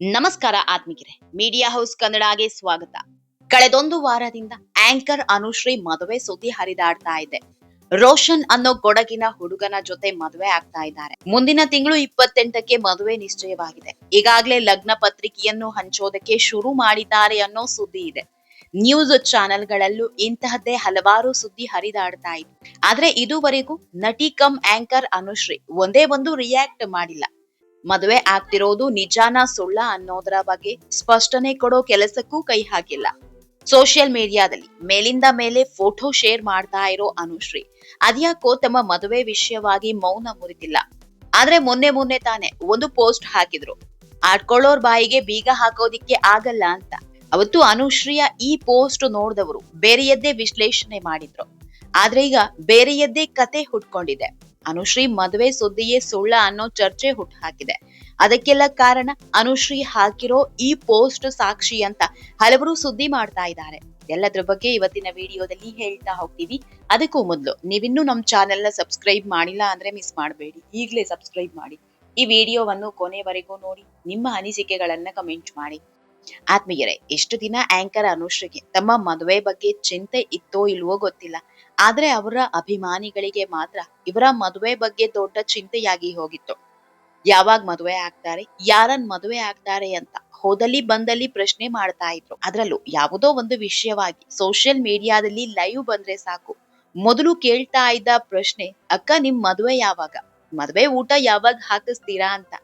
ನಮಸ್ಕಾರ ಆತ್ಮಿಕರೆ. Media house ಕನ್ನಡಗೆ ಸ್ವಾಗತ. ಕಳೆದೊಂದು ವಾರದಿಂದ ಆಂಕರ್ ಅನುಶ್ರೀ ಮದುವೆ ಸುದ್ದಿ ಹರಿದಾಡ್ತಾ ಇದೆ. ರೋಷನ್ ಅನ್ನೋ ಕೊಡಗಿನ ಹುಡುಗನ ಜೊತೆ ಮದುವೆ ಆಗ್ತಾ ಇದ್ದಾರೆ. ಮುಂದಿನ ತಿಂಗಳು ಇಪ್ಪತ್ತೆಂಟಕ್ಕೆ ಮದುವೆ ನಿಶ್ಚಯವಾಗಿದೆ. ಈಗಾಗಲೇ ಲಗ್ನ ಪತ್ರಿಕೆಯನ್ನು ಹಂಚೋದಕ್ಕೆ ಶುರು ಮಾಡಿದ್ದಾರೆ ಅನ್ನೋ ಸುದ್ದಿ ಇದೆ. ನ್ಯೂಸ್ ಚಾನೆಲ್ಗಳಲ್ಲೂ ಇಂತಹದ್ದೇ ಹಲವಾರು ಸುದ್ದಿ ಹರಿದಾಡ್ತಾ ಇದೆ. ಆದ್ರೆ ಇದುವರೆಗೂ ನಟಿ ಕಮ್ ಆಂಕರ್ ಅನುಶ್ರೀ ಒಂದೇ ಒಂದು ರಿಯಾಕ್ಟ್ ಮಾಡಿಲ್ಲ. ಮದುವೆ ಆಗ್ತಿರೋದು ನಿಜಾನ ಸುಳ್ಳ ಅನ್ನೋದರ ಬಗ್ಗೆ ಸ್ಪಷ್ಟನೆ ಕೊಡೋ ಕೆಲಸಕ್ಕೂ ಕೈ ಹಾಕಿಲ್ಲ. ಸೋಷಿಯಲ್ ಮೀಡಿಯಾದಲ್ಲಿ ಮೇಲಿಂದ ಮೇಲೆ ಫೋಟೋ ಶೇರ್ ಮಾಡ್ತಾ ಇರೋ ಅನುಶ್ರೀ. ಅದ್ಯಾಕೋ ತಮ್ಮ ಮದುವೆ ವಿಷಯವಾಗಿ ಮೌನ ಮುರಿದಿಲ್ಲ. ಆದ್ರೆ ಮೊನ್ನೆ ಮೊನ್ನೆ ತಾನೆ ಒಂದು ಪೋಸ್ಟ್ ಹಾಕಿದ್ರು. ಆಡ್ಕೊಳ್ಳೋರ್ ಬಾಯಿಗೆ ಬೀಗ ಹಾಕೋದಿಕ್ಕೆ ಆಗಲ್ಲ ಅಂತ. ಅವತ್ತು ಅನುಶ್ರೀಯ ಈ ಪೋಸ್ಟ್ ನೋಡಿದವರು ಬೇರೆಯದ್ದೇ ವಿಶ್ಲೇಷಣೆ ಮಾಡಿದ್ರು. ಆದ್ರೆ ಈಗ ಬೇರೆಯದ್ದೇ ಕತೆ ಹುಟ್ಕೊಂಡಿದೆ. ಅನುಶ್ರೀ ಮದುವೆ ಸುದ್ದಿಯೇ ಸುಳ್ಳ ಅನ್ನೋ ಚರ್ಚೆ ಹುಟ್ಟು ಹಾಕಿದೆ ಅದಕ್ಕೆಲ್ಲ ಕಾರಣ ಅನುಶ್ರೀ ಹಾಕಿರೋ ಈ ಪೋಸ್ಟ್ ಸಾಕ್ಷಿ ಅಂತ ಹಲವರು ಸುದ್ದಿ ಮಾಡ್ತಾ ಇದ್ದಾರೆ. ಎಲ್ಲದ್ರ ಬಗ್ಗೆ ಇವತ್ತಿನ ವಿಡಿಯೋದಲ್ಲಿ ಹೇಳ್ತಾ ಹೋಗ್ತೀವಿ. ಅದಕ್ಕೂ ಮೊದಲು ನೀವಿನ್ನೂ ನಮ್ಮ ಚಾನೆಲ್ನ ಸಬ್ಸ್ಕ್ರೈಬ್ ಮಾಡಿಲ್ಲ ಅಂದ್ರೆ ಮಿಸ್ ಮಾಡಬೇಡಿ. ಈಗಲೇ ಸಬ್ಸ್ಕ್ರೈಬ್ ಮಾಡಿ. ಈ ವಿಡಿಯೋವನ್ನು ಕೊನೆವರೆಗೂ ನೋಡಿ, ನಿಮ್ಮ ಅನಿಸಿಕೆಗಳನ್ನ ಕಮೆಂಟ್ ಮಾಡಿ. ಆತ್ಮೀಯರೇ ಎಷ್ಟು ದಿನ ಆಂಕರ್ ಅನುಶ್ರೀಗೆ ತಮ್ಮ ಮದುವೆ ಬಗ್ಗೆ ಚಿಂತೆ ಇತ್ತೋ ಇಲ್ವೋ ಗೊತ್ತಿಲ್ಲ. ಆದ್ರೆ ಅವರ ಅಭಿಮಾನಿಗಳಿಗೆ ಮಾತ್ರ ಇವರ ಮದುವೆ ಬಗ್ಗೆ ದೊಡ್ಡ ಚಿಂತೆಯಾಗಿ ಹೋಗಿತ್ತು. ಯಾವಾಗ ಮದುವೆ ಆಗ್ತಾರೆ, ಯಾರನ್ ಮದುವೆ ಆಗ್ತಾರೆ ಅಂತ ಹೋದಲ್ಲಿ ಬಂದಲ್ಲಿ ಪ್ರಶ್ನೆ ಮಾಡ್ತಾ ಇದ್ರು. ಅದರಲ್ಲೂ ಯಾವುದೋ ಒಂದು ವಿಷಯವಾಗಿ ಸೋಷಿಯಲ್ ಮೀಡಿಯಾದಲ್ಲಿ ಲೈವ್ ಬಂದ್ರೆ ಸಾಕು. ಮೊದಲು ಕೇಳ್ತಾ ಇದ್ದ ಪ್ರಶ್ನೆ, ಅಕ್ಕ, ನಿಮ್ ಮದುವೆ ಯಾವಾಗ? ಮದುವೆ ಊಟ ಯಾವಾಗ ಹಾಕಿಸ್ತೀರಾ? ಅಂತ.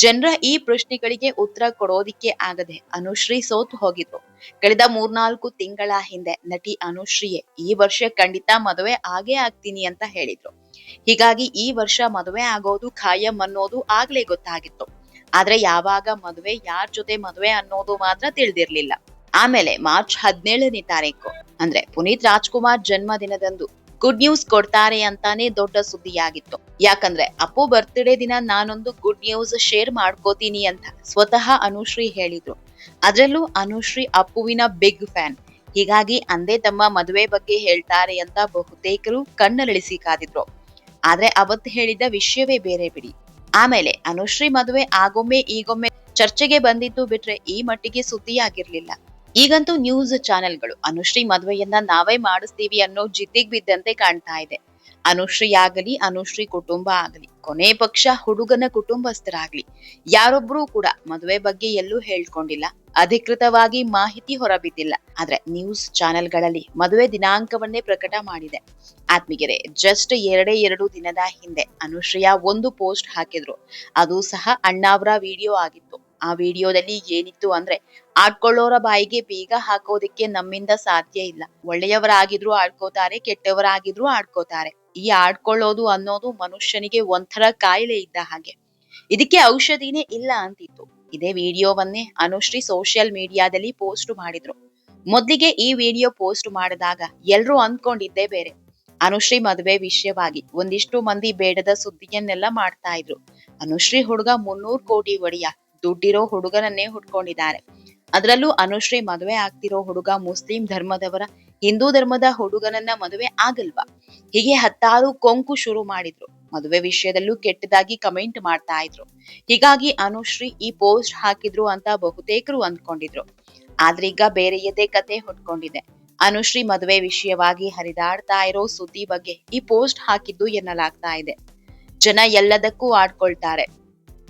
ಜನರ ಈ ಪ್ರಶ್ನೆಗಳಿಗೆ ಉತ್ತರ ಕೊಡೋದಿಕ್ಕೆ ಆಗದೆ ಅನುಶ್ರೀ ಸೋತು ಹೋಗಿದ್ರು. ಕಳೆದ ಮೂರ್ನಾಲ್ಕು ತಿಂಗಳ ಹಿಂದೆ ನಟಿ ಅನುಶ್ರೀಯೇ, ಈ ವರ್ಷ ಖಂಡಿತ ಮದುವೆ ಆಗೇ ಆಗ್ತೀನಿ ಅಂತ ಹೇಳಿದ್ರು. ಹೀಗಾಗಿ ಈ ವರ್ಷ ಮದುವೆ ಆಗೋದು ಖಾಯಂ ಅನ್ನೋದು ಆಗ್ಲೇ ಗೊತ್ತಾಗಿತ್ತು. ಆದ್ರೆ ಯಾವಾಗ ಮದುವೆ, ಯಾರ್ ಜೊತೆ ಮದುವೆ ಅನ್ನೋದು ಮಾತ್ರ ತಿಳಿದಿರ್ಲಿಲ್ಲ. ಆಮೇಲೆ ಮಾರ್ಚ್ ಹದಿನೇಳನೇ ತಾರೀಕು, ಅಂದ್ರೆ ಪುನೀತ್ ರಾಜ್ಕುಮಾರ್ ಜನ್ಮ ದಿನದಂದು ಗುಡ್ ನ್ಯೂಸ್ ಕೊಡ್ತಾರೆ ಅಂತಾನೆ ದೊಡ್ಡ ಸುದ್ದಿಯಾಗಿತ್ತು. ಯಾಕಂದ್ರೆ, ಅಪ್ಪು ಬರ್ತ್ಡೇ ದಿನ ನಾನೊಂದು ಗುಡ್ ನ್ಯೂಸ್ ಶೇರ್ ಮಾಡ್ಕೋತೀನಿ ಅಂತ ಸ್ವತಃ ಅನುಶ್ರೀ ಹೇಳಿದ್ರು. ಅದರಲ್ಲೂ ಅನುಶ್ರೀ ಅಪ್ಪುವಿನ ಬಿಗ್ ಫ್ಯಾನ್ ಹೀಗಾಗಿ ಅಂದೇ ತಮ್ಮ ಮದುವೆ ಬಗ್ಗೆ ಹೇಳ್ತಾರೆ ಅಂತ ಬಹುತೇಕರು ಕಣ್ಣರಳಿಸಿ ಕಾದಿದ್ರು. ಆದ್ರೆ ಅವತ್ತು ಹೇಳಿದ ವಿಷಯವೇ ಬೇರೆ ಬಿಡಿ. ಆಮೇಲೆ ಅನುಶ್ರೀ ಮದುವೆ ಆಗೊಮ್ಮೆ ಈಗೊಮ್ಮೆ ಚರ್ಚೆಗೆ ಬಂದಿದ್ದು ಬಿಟ್ರೆ ಈ ಮಟ್ಟಿಗೆ ಸುದ್ದಿಯಾಗಿರ್ಲಿಲ್ಲ. ಈಗಂತೂ ನ್ಯೂಸ್ ಚಾನೆಲ್ಗಳು ಅನುಶ್ರೀ ಮದುವೆಯನ್ನ ನಾವೇ ಮಾಡಿಸ್ತೀವಿ ಅನ್ನೋ ಜಿದ್ದಿಗ್ ಬಿದ್ದಂತೆ ಕಾಣ್ತಾ ಇದೆ. ಅನುಶ್ರೀ ಆಗಲಿ ಅನುಶ್ರೀ ಕುಟುಂಬ ಆಗಲಿ, ಕೊನೆ ಪಕ್ಷ ಹುಡುಗನ ಕುಟುಂಬಸ್ಥರಾಗ್ಲಿ, ಯಾರೊಬ್ರು ಕೂಡ ಮದುವೆ ಬಗ್ಗೆ ಎಲ್ಲೂ ಹೇಳ್ಕೊಂಡಿಲ್ಲ, ಅಧಿಕೃತವಾಗಿ ಮಾಹಿತಿ ಹೊರಬಿದ್ದಿಲ್ಲ. ಆದ್ರೆ ನ್ಯೂಸ್ ಚಾನೆಲ್ಗಳಲ್ಲಿ ಮದುವೆ ದಿನಾಂಕವನ್ನೇ ಪ್ರಕಟ ಮಾಡಿದೆ. ಆತ್ಮಿಗೆರೆ ಜಸ್ಟ್ ಎರಡೇ ಎರಡು ದಿನದ ಹಿಂದೆ ಅನುಶ್ರೀಯ ಒಂದು ಪೋಸ್ಟ್ ಹಾಕಿದ್ರು. ಅದು ಸಹ ಅಣ್ಣಾವ್ರ ವಿಡಿಯೋ ಆಗಿತ್ತು. ಆ ವಿಡಿಯೋದಲ್ಲಿ ಏನಿತ್ತು ಅಂದ್ರೆ ಆಡ್ಕೊಳ್ಳೋರ ಬಾಯಿಗೆ ಬೀಗ ಹಾಕೋದಕ್ಕೆ ನಮ್ಮಿಂದ ಸಾಧ್ಯ ಇಲ್ಲ. ಒಳ್ಳೆಯವರಾಗಿದ್ರು ಆಡ್ಕೋತಾರೆ, ಕೆಟ್ಟವರಾಗಿದ್ರು ಆಡ್ಕೋತಾರೆ. ಈ ಆಡ್ಕೊಳ್ಳೋದು ಅನ್ನೋದು ಮನುಷ್ಯನಿಗೆ ಒಂಥರ ಕಾಯಿಲೆ ಇದ್ದ ಹಾಗೆ. ಇದಕ್ಕೆ ಔಷಧಿನೇ ಇಲ್ಲ ಅಂತಿತ್ತು. ಇದೇ ವಿಡಿಯೋವನ್ನೇ ಅನುಶ್ರೀ ಸೋಷಿಯಲ್ ಮೀಡಿಯಾದಲ್ಲಿ ಪೋಸ್ಟ್ ಮಾಡಿದ್ರು. ಮೊದ್ಲಿಗೆ ಈ ವಿಡಿಯೋ ಪೋಸ್ಟ್ ಮಾಡಿದಾಗ ಎಲ್ರೂ ಅಂದ್ಕೊಂಡಿದ್ದೇ ಬೇರೆ. ಅನುಶ್ರೀ ಮದುವೆ ವಿಷಯವಾಗಿ ಒಂದಿಷ್ಟು ಮಂದಿ ಬೇಡದ ಸುದ್ದಿಯನ್ನೆಲ್ಲ ಮಾಡ್ತಾ ಇದ್ರು. ಅನುಶ್ರೀ ಹುಡುಗ ಮುನ್ನೂರ್ ಕೋಟಿ ಒಡೆಯ ದುಡ್ಡಿರೋ ಹುಡುಗನನ್ನೇ ಹುಡ್ಕೊಂಡಿದ್ದಾರೆ. ಅದರಲ್ಲೂ ಅನುಶ್ರೀ ಮದುವೆ ಆಗ್ತಿರೋ ಹುಡುಗ ಮುಸ್ಲಿಂ ಧರ್ಮದವರ ಹಿಂದೂ ಧರ್ಮದ ಹುಡುಗನನ್ನ ಮದುವೆ ಆಗಲ್ವಾ? ಹೀಗೆ ಹತ್ತಾರು ಕೊಂಕು ಶುರು ಮಾಡಿದ್ರು. ಮದುವೆ ವಿಷಯದಲ್ಲೂ ಕೆಟ್ಟದಾಗಿ ಕಮೆಂಟ್ ಮಾಡ್ತಾ ಇದ್ರು. ಹೀಗಾಗಿ ಅನುಶ್ರೀ ಈ ಪೋಸ್ಟ್ ಹಾಕಿದ್ರು ಅಂತ ಬಹುತೇಕರು ಅಂದ್ಕೊಂಡಿದ್ರು. ಆದ್ರೆ ಈಗ ಬೇರೆಯದೇ ಕತೆ ಹೊಟ್ಕೊಂಡಿದೆ ಅನುಶ್ರೀ ಮದುವೆ ವಿಷಯವಾಗಿ ಹರಿದಾಡ್ತಾ ಇರೋ ಸುದ್ದಿ ಬಗ್ಗೆ ಈ ಪೋಸ್ಟ್ ಹಾಕಿದ್ದು ಎನ್ನಲಾಗ್ತಾ ಇದೆ. ಜನ ಎಲ್ಲದಕ್ಕೂ ಆಡ್ಕೊಳ್ತಾರೆ.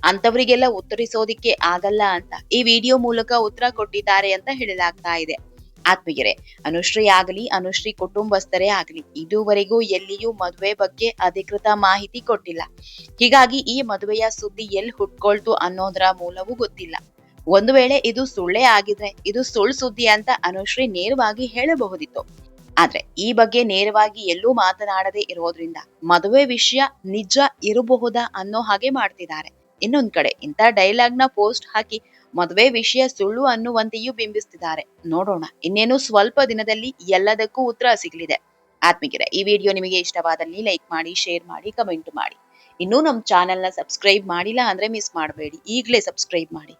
ಅಂತವರಿಗೆಲ್ಲ ಉತ್ತರಿಸೋದಿಕ್ಕೆ ಆಗಲ್ಲ ಅಂತ ಈ ವಿಡಿಯೋ ಮೂಲಕ ಉತ್ತರ ಕೊಟ್ಟಿದ್ದಾರೆ ಅಂತ ಹೇಳಲಾಗ್ತಾ ಇದೆ. ಆತ್ಮೀಯರೇ, ಅನುಶ್ರೀ ಆಗಲಿ, ಅನುಶ್ರೀ ಕುಟುಂಬಸ್ಥರೇ ಆಗಲಿ, ಇದುವರೆಗೂ ಎಲ್ಲಿಯೂ ಮದುವೆ ಬಗ್ಗೆ ಅಧಿಕೃತ ಮಾಹಿತಿ ಕೊಟ್ಟಿಲ್ಲ. ಹೀಗಾಗಿ ಈ ಮದುವೆಯ ಸುದ್ದಿ ಎಲ್ಲಿ ಹುಟ್ಕೊಳ್ತು ಅನ್ನೋದರ ಮೂಲವೂ ಗೊತ್ತಿಲ್ಲ. ಒಂದು ವೇಳೆ ಇದು ಸುಳ್ಳೇ ಆಗಿದ್ರೆ, ಇದು ಸುಳ್ಳು ಸುದ್ದಿ ಅಂತ ಅನುಶ್ರೀ ನೇರವಾಗಿ ಹೇಳಬಹುದಿತ್ತು. ಆದ್ರೆ ಈ ಬಗ್ಗೆ ನೇರವಾಗಿ ಎಲ್ಲೂ ಮಾತನಾಡದೇ ಇರೋದ್ರಿಂದ ಮದುವೆ ವಿಷಯ ನಿಜ ಇರಬಹುದಾ ಅನ್ನೋ ಹಾಗೆ ಮಾಡ್ತಿದ್ದಾರೆ. ಇನ್ನೊಂದ್ ಕಡೆ ಇಂಥ ಡೈಲಾಗ್ನ ಪೋಸ್ಟ್ ಹಾಕಿ ಮದುವೆ ವಿಷಯ ಸುಳ್ಳು ಅನ್ನುವಂತೆಯೂ ಬಿಂಬಿಸುತ್ತಿದ್ದಾರೆ ನೋಡೋಣ, ಇನ್ನೇನು ಸ್ವಲ್ಪ ದಿನದಲ್ಲಿ ಎಲ್ಲದಕ್ಕೂ ಉತ್ತರ ಸಿಗಲಿದೆ. ಆತ್ಮಿಕರೆ ಈ ವಿಡಿಯೋ ನಿಮಗೆ ಇಷ್ಟವಾದಲ್ಲಿ ಲೈಕ್ ಮಾಡಿ ಶೇರ್ ಮಾಡಿ ಕಮೆಂಟ್ ಮಾಡಿ. ಇನ್ನೂ ನಮ್ಮ ಚಾನೆಲ್ನ ಸಬ್ಸ್ಕ್ರೈಬ್ ಮಾಡಿಲ್ಲ ಅಂದ್ರೆ ಮಿಸ್ ಮಾಡಬೇಡಿ. ಈಗಲೇ ಸಬ್ಸ್ಕ್ರೈಬ್ ಮಾಡಿ.